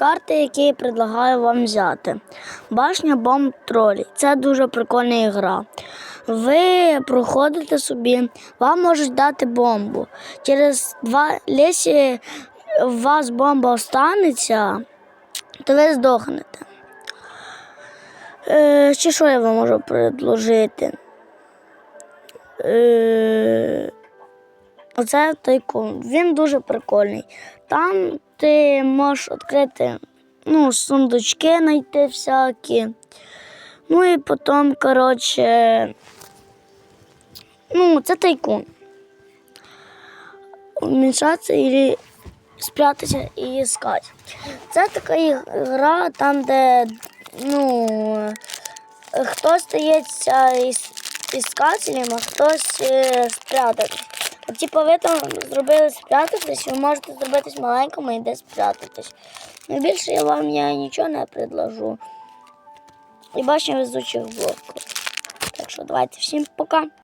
Карти, які я предлагаю вам взяти. Башня бомб тролі. Це дуже прикольна гра. Ви проходите собі, вам можуть дати бомбу. Через два лісі у вас бомба останеться, то ви здохнете. Е, чи що я вам можу предложити? Е, Оце тайкун. Він дуже прикольний. Там ти можеш відкрити ну, сундучки знайти всякі. Ну і потім, коротше, ну, це тайкун. Вмішатися і спрятатися і іскати. Це така гра, там, де ну, хтось стається іскателем, а хтось е, спрятатись. От, типу, ви там зробили спрятатись, ви можете зробитись маленькими і десь спрятатись. Ну, більше я вам я нічого не предложу. І бачимо везучих блоків. Так що давайте всім пока.